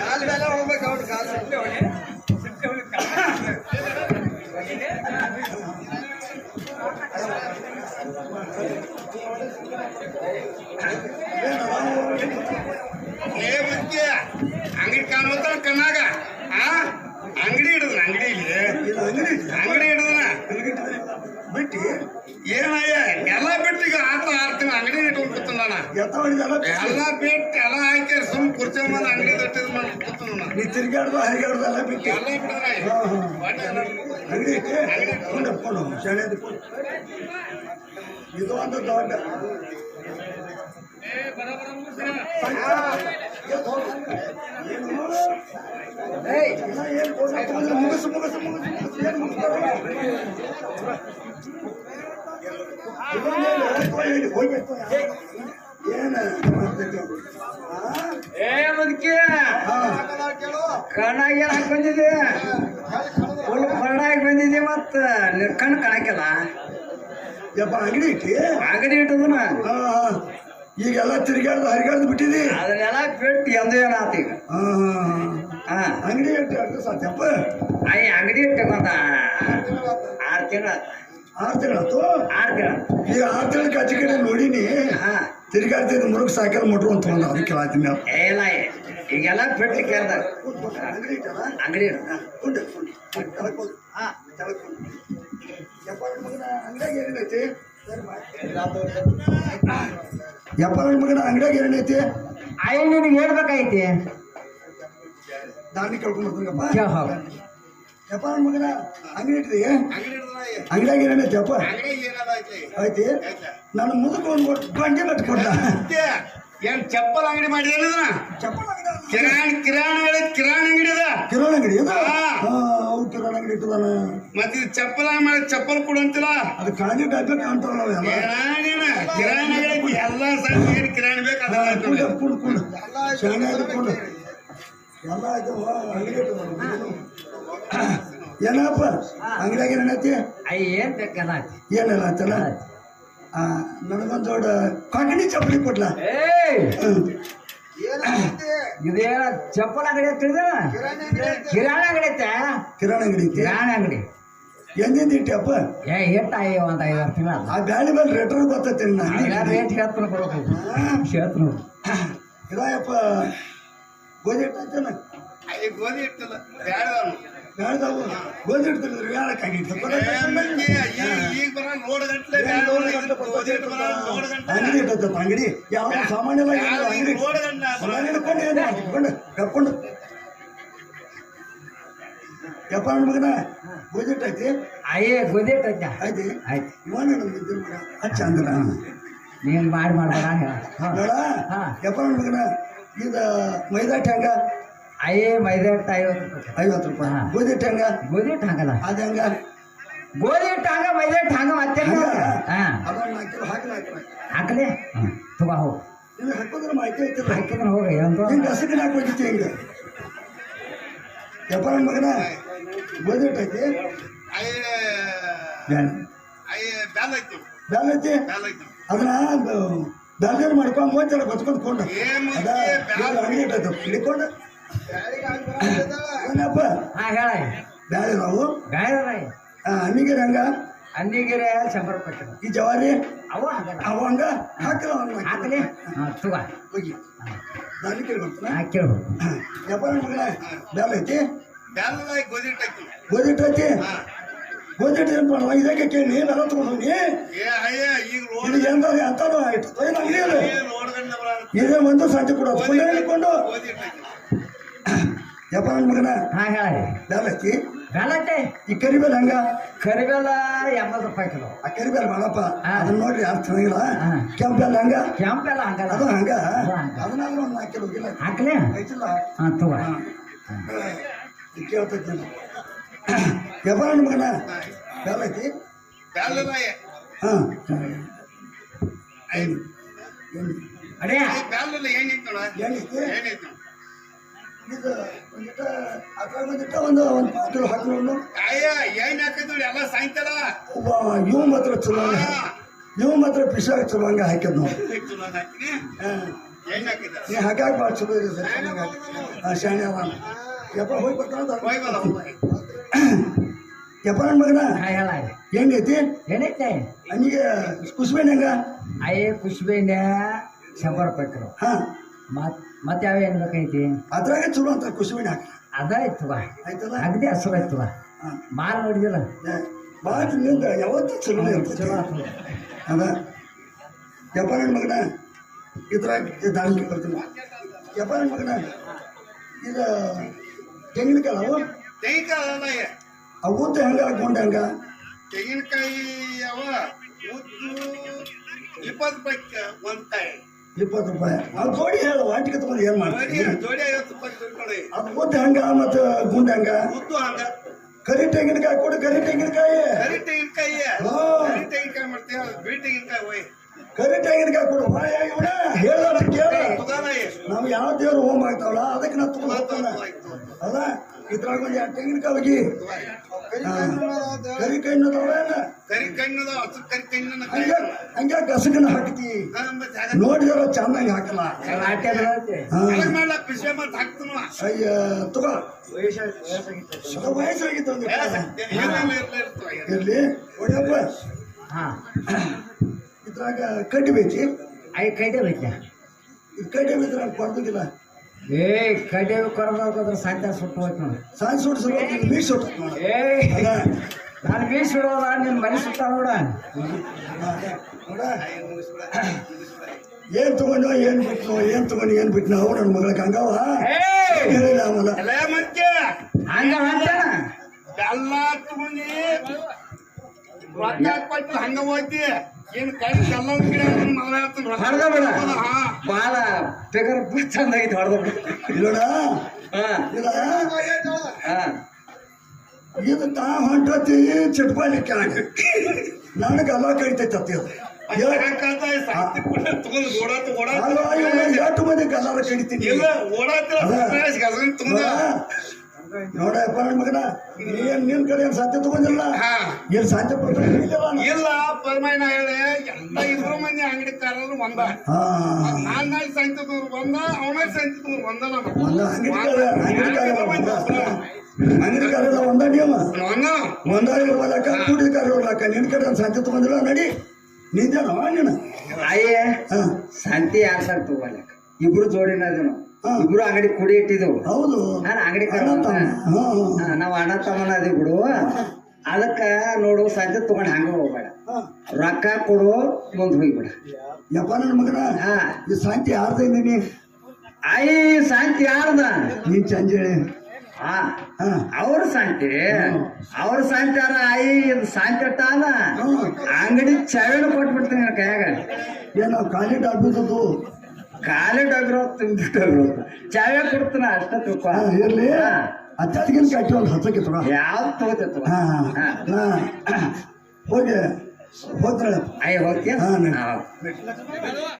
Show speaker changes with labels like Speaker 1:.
Speaker 1: ಕಾಲ್ ಮೇಲೆ ಹೋಗ್ಬೇಕು ಅವ್ನು ಕಾಲ್ ಸಿಕ್ಲಿ ಅವನೇ
Speaker 2: ಏ ಮುಖ್ಯ ಅಂಗಡಿ ಕಾಣುತ್ತಾನ ಕಣ್ಣಾಗ ಆ ಅಂಗಡಿ ಹಿಡಿದನ ಅಂಗಡಿ ಇಲ್ಲಿ ಅಂಗಡಿ ಹಿಡಿದನ
Speaker 3: ಬಿಟ್ಟಿ
Speaker 2: ಏನಯ್ಯ ಎಲ್ಲ ಬಿಟ್ಟಿಗ ಆತ ಆರ್ತೀನಿ ಅಂಗಡಿ ಇಟ್ಕೊಂಡು ಎಲ್ಲ ಬಿಟ್ಟು ಎಲ್ಲ ಹಾಕಿ ಸುಮ್ ಕುರ್ಚಿ ಮೇಲೆ ಅಂಗಡಿ ತಟ್ಟಿದ್ ಮಾಡಿ ನಾನು.
Speaker 3: ನೀ ತಿರ್ಗಾಡ್ದು ಹರಿಗಾಡ್ದು ಎಲ್ಲ ಬಿಟ್ಟಿ
Speaker 2: ಎಲ್ಲ.
Speaker 3: ಅಂಗಡಿ ಇದು ಒಂದು ದೊಡ್ಡ ಮುಗಿಸು? ಮುಗಿಸು ಮುಗಿಸು ಏನು ಮುಗಿಸ್ತಾರ? ಹೋಗ್ಬೇಕು?
Speaker 1: ಏ ಮುದುಕಿ
Speaker 3: ಹಾ?
Speaker 1: ಕಣ್ಣಾಗ ಹಾಕ್ ಬಂದಿದೆ ಫುಲ್ ಬರಡಾಗಿ ಬಂದಿದೆ ಮತ್ತ. ನಿನ್ ಕಣ್ಣು ಕಾಣಕ್ಕಿಲ್ಲ?
Speaker 3: ಯಪ್ಪ ಅಂಗಡಿ ಇಟ್ಟಿ?
Speaker 1: ಅಂಗಡಿ ಇಟ್ಟದನ.
Speaker 3: ಈಗೆಲ್ಲ ತಿರ್ಗಾಡ್ದು ಹರಿಗಾಡ್ದು ಬಿಟ್ಟಿದಿ
Speaker 1: ಅದನ್ನೆಲ್ಲ ಬಿಟ್ಟು ಎಂದ ಏನಾತ ಈಗ?
Speaker 3: ಅಂಗಡಿ ಇಟ್ಟು ಅರ್ಧ ಸಾತ್ಯಪ್ಪ
Speaker 1: ಅಯ್ಯ ಅಂಗಡಿ ಇಟ್ಟಕೊಂಡ ಆರು ತಿಂಗಳ
Speaker 3: ಆರು ತಿಂಗಳಾತು
Speaker 1: ಆರು ತಿಂಗಳ
Speaker 3: ಈಗ ಆರು ತಿಂಗಳ ಆಚೆ ಕಡೆ ನೋಡಿನಿ.
Speaker 1: ಹಾ.
Speaker 3: ತಿರ್ಗಾಡ್ತಿದ್ದು ಮುರುಗ್ ಸಾಯಕಲ್ ಮೊಟ್ರು ಅಂತ ಒಂದು ಅದಕ್ಕೆ ಆತೀನಿ ನಾವು
Speaker 1: ಈಗೆಲ್ಲ ಬಿಟ್ಟು ಕೇಳ್ದ
Speaker 3: ಅಂಗಡಿ ನನ್ ಮಗನ ಅಂಗಡಿಯಾಗ ಏನೈತಿ ಏನೇನೈತಿ
Speaker 1: ಅಯ್ಯ ನಿನಗೆ ಹೇಳ್ಬೇಕಾಯ್ತಿ?
Speaker 3: ದಾನಿ ಕೇಳ್ಕೊಂಡ್ಬರ್ತೀನಪ್ಪ
Speaker 1: ಕೇಳ್ ಹೋಗು.
Speaker 3: ಯಪ್ಪ ನನ್ ಮಗನ ಅಂಗಡಿ ಇಟ್ಟಿದೀಯ
Speaker 2: ಅಂಗಡಿ ಹಿಡಿದನ
Speaker 3: ಅಂಗಡಿಯಾಗ ಏನೇನೈತಿ ಯಪ್ಪ
Speaker 2: ಅಂಗಡಿ ಏನದ ಐತಿ
Speaker 3: ಐತಿ ನಾನು ಮುದಕ್ಕೆ ಒಂದು ಗಂಟೆ ಮಟ್ಟ ಕೊಡ್ಲ
Speaker 2: ಮುಖ್ಯ ಏನ್ ಚಪ್ಪಲ್ ಅಂಗಡಿ ಮಾಡಿದೇನ
Speaker 3: ಚಪ್ಪಲ್ ಅಂಗಡಿ ಅಲ್ಲ.
Speaker 2: ಕಿರಾಣಿ ಕಿರಾಣಿ ಅಂಗಡಿ ಕಿರಾಣಿ ಅಂಗಡಿ ಅದ
Speaker 3: ಕಿರಾಣಿ ಅಂಗಡಿ ಅದು
Speaker 2: ಹಾ.
Speaker 3: ಹಾ ಅವ್ರು ಕಿರಾಣಿ ಅಂಗಡಿ ಇಟ್ಟದಾನ
Speaker 2: ಮತ್ತೆ ಇದು ಚಪ್ಪಲ್ ಮಾಡಿ ಚಪ್ಪಲ್ ಕೊಡು ಅಂತಿಲ್ಲ
Speaker 3: ಅದು ಕಾಂಜಿ ಡಬ್ಬೆ ಕಾಣ್ತಾವ ನಾವೆಲ್ಲ
Speaker 2: ಕಿರಾಣಿನ ಕಿರಾಣಿ ಅಂಗಡಿ ಎಲ್ಲ ಸಣ್ಣ ಏನ್ ಕಿರಾಣಿ ಬೇಕು
Speaker 3: ಹಾ,
Speaker 2: ಅದೆಲ್ಲ
Speaker 3: ಕುಂಡು,
Speaker 2: ಇರ್ತದೆ.
Speaker 3: ಕುಂಡು, ಕುಂಡು. ಶಾಣೆ ಆಯ್ತು, ಕುಂಡು. ಎಲ್ಲ ಆಯ್ತು ವಾ, ಅಂಗಡಿ ಇಟ್ಟದಾನ. ಏನಪ್ಪ? ಅಂಗಡಿಯಾಗ ಏನೈತಿ
Speaker 1: ಅಯ್ಯ ಏನ್ ಬೇಕಲ್ಲ
Speaker 3: ಏನಿಲ್ಲ ಆಯ್ತಲ್ಲ? ಆ, ನನಗೊಂದು ದೊಡ್ಡ ಕಾಂಗಡಿ ಚಪ್ಪಲಿ ಕೊಡ್ಲ?
Speaker 1: ಇದೇನ ಚಪ್ಪಲ್ ಅಂಗಡಿ ತಿಳಿದ? ಕಿರಾಣಿ ಅಂಗಡಿ ಐತೆ
Speaker 3: ಕಿರಾಣಿ ಅಂಗಡಿ
Speaker 1: ಕಿರಾಣಿ ಅಂಗಡಿ
Speaker 3: ಎಂದಿಂದ ಇಟ್ಟಿಯಪ್ಪ
Speaker 1: ಏ ಎಟ್ಟ ಅಯ್ಯ ಒಂದ್ ಐದಾರು ತಿಂಗಳ
Speaker 3: ಆ ಗಾಡಿ ಮೇಲೆ ರೇಟ್ ಗೊತ್ತೈತಿ
Speaker 1: ರೇಟ್ ಹೇಳ್ತಾನೆ ಕೊಡ್ಬೇಕು ಹೇಳ್ತಾನೆ
Speaker 3: ಇದಾಯಪ್ಪ ಗೋಧಿ ಹಿಟ್ಟು ಐತೇನ
Speaker 2: ಅಯ್ಯ ಗೋಧಿ ಇಟ್ಟಿಲ್ಲ ಬ್ಯಾಡದವನು
Speaker 3: ಅಂಗಡಿ ಇಟ್ಟೈತೆ ಅಂಗಡಿ. ಯಾವ ಸಾಮಾನ್ಯವಾಗಿ ಅಂಗಡಿ. ಹಿಡ್ಕೊಂಡು ಏನು ಕರ್ಕೊಂಡು. ಯಪ್ಪ ಮಗನ ಗೋಧಿ ಐತಿ
Speaker 1: ಅಯ್ಯ ಗೋಧಿ ಐತೆ
Speaker 3: ಐತಿ
Speaker 1: ಆಯ್ತು?
Speaker 3: ಇವನ ನಮ್ಮ ಇದ್ರ ಮಗ. ಹಚ್ಚ ಅಂದ್ರ
Speaker 1: ನೀನ್ ಮಾಡಿ ಮಾಡ್ಬೇಡ.
Speaker 3: ಯಪ್ಪ ಮಗನ ಇದು ಮೈದಾ ಹಿಟ್ಟು
Speaker 1: ಅಯ್ಯ ಮೈದಾ ಹಿಟ್ಟು ಐವತ್ತು ರೂಪಾಯಿ.
Speaker 3: ಐವತ್ತು ರೂಪಾಯಿ.
Speaker 1: ಹಾ.
Speaker 3: ಗೋಧಿ ಹಿಟ್ಟು ಹೆಂಗ
Speaker 1: ಗೋಧಿ ಹಿಟ್ಟು ಹಂಗಲ್ಲ
Speaker 3: ಅದು ಹೆಂಗ?
Speaker 1: ಗೋಧಿ ಹಿಟ್ಟು ಹಂಗ ಮೈದಾ ಹಿಟ್ಟು ಹಂಗ ಮತ್ತೆ
Speaker 3: ಹಂಗ?
Speaker 1: ಹಾ.
Speaker 3: ಅದನ್ನ ನಾಲ್ಕು ಹಾಕಿ ಹಾಕಿ
Speaker 1: ಹಾಕಲಿ? ತಗೋ ಹೋಗು.
Speaker 3: ನಿನಗೆ ಹಾಕೋದ್ರ ಮಾಹಿತಿ ಐತಿಲ್ಲ?
Speaker 1: ಹಾಕಿದ್ರೆ ಹೋಗ ಏನಂತ?
Speaker 3: ಹಿಂಗೆ ಹಸಕಿನ ಹಾಕೋದಿತ್ತು ಹಿಂಗೆ. ಮಗನ ಗೋಧಿ ಹಿಟ್ಟು ಐತಿ
Speaker 2: ಅಯ್ಯ ಬ್ಯಾಲ್ ಐತಿ.
Speaker 3: ಬ್ಯಾಲ್ ಐತಿ?
Speaker 2: ಬ್ಯಾಲ್ ಐತಿ.
Speaker 3: ಅದನ್ನ ಬ್ಯಾಲ್ದೇರ್ ಮಾಡ್ಕೊಂಡು ಮೂವತ್ತೆರಡು ಬಚ್ಕೊಂಡ್ಕೊಂಡು
Speaker 2: ಏ
Speaker 3: ಅದ
Speaker 2: ಬೆಲ್ಲ
Speaker 3: ಬ್ಯಾಲ್ ಅಂಗಡಿ ಹಿಡ್ಕೊಂಡು ಏನಪ್ಪ?
Speaker 1: ಹಾ ಹೇಳ.
Speaker 3: ಬ್ಯಾಳೆ ನಾವು
Speaker 1: ಗಾಯದ
Speaker 3: ಅನ್ನಿಗೆ ಹಂಗ
Speaker 1: ರೂಪಾಯಿ ಕಿಲೋ.
Speaker 3: ಈ ಜವಾರಿ?
Speaker 1: ಅವ ಹಂಗ
Speaker 3: ಅವ ಹಂಗ?
Speaker 1: ಹಾಕಲಿ ಹಾ. ತಗೋ.
Speaker 3: ಹೋಗಿ. ದಾರಿ ಕೇಳ್ಕೊಡ್ತಾನ
Speaker 1: ಹಾಕಿ ಹೋಗು
Speaker 3: ಯಪ್ಪ ನನ್ನ ಮಗನ ಬ್ಯಾಲ್ ಐತಿ?
Speaker 2: ಬ್ಯಾಲ್ ಗೋಧಿ ಹಿಟ್ಟು ಐತಿ
Speaker 3: ಗೋಧಿ ಹಿಟ್ಟು
Speaker 2: ಹಾ.
Speaker 3: ಗೋಧಿ ಹಿಟ್ಟು ಏನು ಮಾಡುವ ಇದಕ್ಕೆ ಕೇಳಿ ಎಲ್ಲ ತಗೊಂಡು
Speaker 2: ಏ ಅಯ್ಯ ಈಗ ಲೋಡ್
Speaker 3: ನಿನಗೆ ಎಂತ ಎಂತದು ಆಯ್ತು? ಏನು ಅಂಗಡಿ ಅದು.
Speaker 2: ಲೋಡ್ ಗಂಟ್ಲೆ ಬರ
Speaker 3: ಇದೇ ಒಂದು ಸಂಜೆ ಕೊಡೋದು ಪುಣ್ಯ ಹೇಳಿಕೊಂಡು
Speaker 2: ಗೋಧಿ ಹಿಟ್ಟು ಐತಿ
Speaker 3: ಯಪ್ಪ ಮಗನ?
Speaker 1: ಹಾ ಹೇಳಿ. ಬೆಲ್ಲಟ್ಟೆ
Speaker 3: ಈ ಕರಿಬೇಲ್ ಹಂಗ?
Speaker 1: ಕರಿಬೇಲ ಎಂಬತ್ತು ರೂಪಾಯಿ ಕಿಲೋ.
Speaker 3: ಆ ಕರಿಬೇಲ್ ಮಾಡಪ್ಪ. ಅದನ್ನ ನೋಡ್ರಿ ಯಾರು ಚೆನ್ನಾಗಿಲ್ಲ?
Speaker 1: ಹಾ.
Speaker 3: ಕೆಂಪೆಲ್ಲ ಹಂಗ?
Speaker 1: ಕೆಂಪೆಲ್ಲ ಹಂಗಲ್ಲ.
Speaker 3: ಅದು ಹಂಗ?
Speaker 1: ಅದು ಹಂಗ.
Speaker 3: ಅದನ್ನಾದ್ರೂ ಒಂದು ನಾಲ್ಕು ಕಿಲೋ ಇಲ್ಲ
Speaker 1: ಹಾಕ್ಲಿ?
Speaker 3: ಐತಿಲ್ಲ
Speaker 1: ಹಾ ತಗೋ.
Speaker 3: ಹಾ. ಇದು ಕೇಳ್ತೈತಿ ನಾನು. ಯಪ್ಪ
Speaker 2: ಇಲ್ಲ ಅಯ್ಯ.
Speaker 3: ಹಾ. ಏನು ಏನು
Speaker 1: ಅಡೇ
Speaker 3: ಏನೈತಿ
Speaker 2: ಏನಿತ್ತು
Speaker 3: ಇದು ಒಂದಿಟ್ಟ ಅದ್ರಾಗ ಒಂದಿಟ್ಟ ಒಂದು ಒಂದು ಪಾತ್ರೆ ಹಾಕಿಕೊಂಡು
Speaker 2: ಅಯ್ಯ ಏನ್ ಹಾಕಿದ್ರು ಎಲ್ಲ ಸಾಯಂಕಾಲ?
Speaker 3: ಒಬ್ಬ ಇವ್ ಮಾತ್ರ ಚಲೋ ಹಂಗ ಮಾತ್ರ ಪಿಸಾಗ ಚಲೋ ಹಂಗೆ ಹಾಕಿದ್ ನಾವು
Speaker 2: ಹಾಕಿದ
Speaker 3: ನೀ ಹಾಕಾಕ ಭಾಳ ಚಲೋ ಇದೆ ಸರ್ ಹಾಂ ಶಾಣೆ ಅವ ಯಪ್ಪ ಹೋಗಿ ಬರ್ತಾನ ಯಪ್ಪ ನನ್ನ ಮಗನ?
Speaker 1: ಹೇಳ
Speaker 3: ಹೆಂಗೈತಿ?
Speaker 1: ಏನೈತೆ
Speaker 3: ನನಗೆ ಕುಸ್ಬೇನ್ ಹೆಂಗ?
Speaker 1: ಅಯ್ಯ ಕುಸುಬೇನ ಶಂಬರ್ ರೂಪಾಯಿ
Speaker 3: ಹಾಂ.
Speaker 1: ಮತ್ ಮತ್ತೆ ಯಾವ ಏನ್ ಬೇಕೈತಿ
Speaker 3: ಅದ್ರಾಗ ಚಲೋ ಅಂತ ಖುಷಿ ಹಾಕ.
Speaker 1: ಹಾಕಿ ಅದಾಯ್ತವ
Speaker 3: ಆಯ್ತಲ್ಲ?
Speaker 1: ಅಗದಿ ಹಸಿರು ಆಯ್ತವ
Speaker 3: ಮಾರು
Speaker 1: ಮಾಲ್ ನೋಡಿದಿಲ್ಲ?
Speaker 3: ಭಾಳ ನಿಂದ ಯಾವತ್ತೂ ಚಲೋ ಇರ್ತದೆ
Speaker 1: ಚಲೋ ಆತು.
Speaker 3: ಅದ? ನನ್ನ ಮಗನ ಇದ್ರಾಗ ದಾಳಿ ಬರ್ತೀನಿ ಯಪ್ಪ ನನ್ನ ಮಗನ ಇದು ತೆಂಗಿನಕಾಯಿ ಅವು
Speaker 2: ತೆಂಗಿನಕಾಯಿ
Speaker 3: ಅವು ಊತ ಹೆಂಗ ಹಾಕೊಂಡ ಹೆಂಗ?
Speaker 2: ತೆಂಗಿನಕಾಯಿ ಅವ ಉದ್ದು ಇಪ್ಪತ್ತು ರೂಪಾಯಿ ಒಂದು ಕಾಯಿ
Speaker 3: ಇಪ್ಪತ್ತು ರೂಪಾಯಿ. ಅದು ಜೋಡಿ ಹೇಳ ವಾಟಿಗೆ ತಗೊಂಡು ಏನು ಮಾಡ್ತೀವಿ
Speaker 2: ಜೋಡಿ ಐವತ್ತು ರೂಪಾಯಿ ತಿಳ್ಕೊಳ್ಳಿ
Speaker 3: ಅದು ಊತ ಹಂಗ ಮತ್ತು ಗುಂಡ ಹೆಂಗ?
Speaker 2: ಉದ್ದು ಹಂಗ.
Speaker 3: ಕರಿ ತೆಂಗಿನಕಾಯಿ ಕೊಡು ಕರಿ ತೆಂಗಿನಕಾಯಿ.
Speaker 2: ಕರಿ ತೆಂಗಿನಕಾಯಿ. ಕರಿ ತೆಂಗಿನಕಾಯಿ ಮಾಡ್ತೀವಿ ಬಿಳಿ ತೆಂಗಿನಕಾಯಿ ಹೋಯ್.
Speaker 3: ಕರಿ ತೆಂಗಿನಕಾಯಿ ಕೊಡು. ವಾಯ ಇವನ. ಹೇಳ ಕೇಳ. ನಾವು ಯಾವ ದೇವ್ರು ಹೋಮ್ ಆಗ್ತಾವಲ್ಲ ಅದಕ್ಕೆ ನಾ ತುಂಬ ಅದ ಇದ್ರಾಗ ಒಂದು ಎರಡು ತೆಂಗಿನಕಾಯಿ ಹೋಗಿ ಕರಿ ಕೈ ಅನ್ನೋದವೇನ
Speaker 2: ಕರಿ ಕಣ್ಣು ಕರಿ ಕಣ್ಣನ
Speaker 3: ಹಂಗ ಹಂಗ ಹಾಕ್ತಿ. ನೋಡಿದ್ರ ಚೆನ್ನಾಗಿ ಹಾಕಲ್ಲ. ಅಯ್ಯ ತಗೋ. ವಯಸ್ಸಾಗಿತ್ತು ಇರ್ಲಿ ಒಡೆಯಪ್ಪ
Speaker 1: ಹಾ.
Speaker 3: ಇದ್ರಾಗ ಕಡ್ಡಿ ಬೇಕಿ?
Speaker 1: ಐ ಕೈದೆ ಬೇಕ
Speaker 3: ಕಡ್ಡಿ ಬಿದ್ರೆ ಕೊಡ್ದಿಲ್ಲ
Speaker 1: ಏ ಕಡೆ ಕೊರದ್ರ ಸಾಧ್ಯ ಸುಟ್ಟು ಹೋಯ್ತು ನೋಡಿ.
Speaker 3: ಸಾಯ್ ಸುಟ್ಟು ಸ್ವಲ್ಪ ಮೀಸ್ ಸುಟ್ಟು
Speaker 1: ಏ
Speaker 3: ಅದ
Speaker 1: ನಾನು ಬೀಸ್ ಬಿಡೋದ ನಿನ್ ಮನೆ ಸುತ್ತ ನೋಡ.
Speaker 3: ನೋಡ ಏನ್ ತಗೊಂಡು ಏನ್ ಬಿಟ್ನೋ ಏನ್ ತಗೊಂಡು ಏನ್ ಬಿಟ್ನೋ ಅವ್ ನನ್ನ ಮಗಳ ಹಂಗವ ಹೇಳಿಲ್ಲ ಅವನ.
Speaker 1: ಹಂಗ ಬೆಲ್ಲ
Speaker 2: ಎಲ್ಲ ತಗೊಂಡಿ. ಕೊಟ್ಟು ಹಂಗ ಹೋಯ್ತಿ ಏನ್ ಕೈ ಎಲ್ಲ ಗಿಡ ಮೊದಲ
Speaker 1: ಹೊಡೆದ ಬಿಡ.
Speaker 2: ಹಾ.
Speaker 1: ಬಾಳ ಫಿಗರ್ ಚಂದ ಐತಿ ಹೊಡೆದ ಬಿಡ.
Speaker 3: ಇಲ್ಲೋಡ
Speaker 1: ಹಾ.
Speaker 3: ಇಲ್ಲ
Speaker 1: ಹಾ.
Speaker 3: ಇದು ತಾ ಹೊಂಟತಿ ಚಿಟ್ಪಾಲಿ ಕೆಳಗೆ. ನನಗೆ ಎಲ್ಲ ಕಡಿತೈತಿ ಅತ್ತಿ ಅದು. ಎಷ್ಟು ಮಂದಿ ಗಲ್ಲಾರ ಕಡಿತೀನಿ
Speaker 2: ಓಡಾತ ತುಂಬ
Speaker 3: ನೋಡಪ್ಪ ನನ್ನ ಮಗನ ಏನ್ ನಿನ್ ಕಡೆ ಏನ್ ಸಾಧ್ಯ ತಗೊಂಡಿಲ್ಲ?
Speaker 2: ಹಾ.
Speaker 3: ಏನ್ ಸಾಧ್ಯ
Speaker 2: ಇಲ್ಲ ಪರಮಾಯಣ ಹೇಳಿ ಎಲ್ಲ ಇಬ್ರು ಮಂದಿ ಅಂಗಡಿಕಾರರು ಒಂದ.
Speaker 3: ಹಾ.
Speaker 2: ನಾಲ್ ನಾಲ್ ಸಂತದವ್ರು ಬಂದ ಅವನ ಸಂತದವ್ರು ಒಂದ ಅವನಾಗ
Speaker 3: ಒಂದ ಅಂಗಡಿಕಾರ ಅಂಗಡಿಕಾರ ಒಂದ ಅಂಗಡಿಕಾರ ಒಂದ. ನಿಯಮ
Speaker 2: ಒಂದ
Speaker 3: ಇರ್ವಲ್ಲಕ್ಕ ಕೂಡಿಕಾರ ಇರ್ವಲ್ಲಕ್ಕ ನಿನ್ ಕಡೆ ಒಂದ್ ಸಾಧ್ಯ ತಗೊಂಡಿಲ್ಲ? ನಡಿ. ನಿಂದೇನವ ನೀನು?
Speaker 1: ಅಯ್ಯ
Speaker 3: ಹಾ.
Speaker 1: ಶಾಂತಿ ಯಾರು ಸರ್ ತಗೋಲಕ್ ಇಬ್ರು ಜೋಡಿನ ಅದನು
Speaker 3: ಹಾ.
Speaker 1: ಇಬ್ರು ಅಂಗಡಿ ಕುಡಿ ಇಟ್ಟಿದ್ದೆವು.
Speaker 3: ಹೌದು.
Speaker 1: ನಾನು ಅಂಗಡಿ ನಾವು ಅಣ್ಣ ತಮ್ಮನ ಅದಿ ಬಿಡು. ಅದಕ್ಕ ನೋಡು ಸಂತೆ ತಗೊಂಡ್ ಹಂಗ ಹೋಗ್ಬೇಡ. ರೊಕ್ಕ ಕೊಡು ಮುಂದ್ ಹೋಗ್ಬಿಡ.
Speaker 3: ಯಪ್ಪ ನನ್ನ ಮಗನ? ಈ ಶಾಂತಿ ಯಾರ್ದೈಂದಿನಿ
Speaker 1: ಅಯ್ಯ ಶಾಂತಿ ಆರ್ದ
Speaker 3: ನೀನ್ ಚಂಜೇಳಿ
Speaker 1: ಅವ್ರ ಸಾಂತಿ ಅವ್ರ ಸಾಂತಿ ಅರ ಇದು ಅಟ್ಟ ಅಲ್ಲ ಅಂಗಡಿ ಚಾವಿನ ಕೊಟ್ಬಿಡ್ತೀನಿ ಕೈಯಾಗ.
Speaker 3: ಏನೋ ಖಾಲಿ ಡಾಬಿದ್ದು
Speaker 1: ಖಾಲಿ ಡಬ್ರ ತುಂಬಿಟ್ಟು ಚಾವ್ಯ ಕೊಡ್ತಾನ ಅಷ್ಟ ತಿಳ್ಕೊ
Speaker 3: ಹಾ ಇರ್ಲಿ
Speaker 1: ಹಾ.
Speaker 3: ಅತ್ತಾದ್ಗಿನ ಕಟ್ಟಿ ಒಂದು ಹತ್ತಕ್ಕೆ ತಗೋ
Speaker 1: ಯಾವ್ದು ತಗೋತಿತ್ತು
Speaker 3: ಹಾ
Speaker 1: ಹಾ.
Speaker 3: ಹಾ ಹೋಗಿ ಹೋಗ್ತಾಳೆ
Speaker 1: ಅಯ್ಯ ಹೋಗ್ತೀಯ
Speaker 3: ಹಾ, ನಡಿ.
Speaker 1: ಹಾ.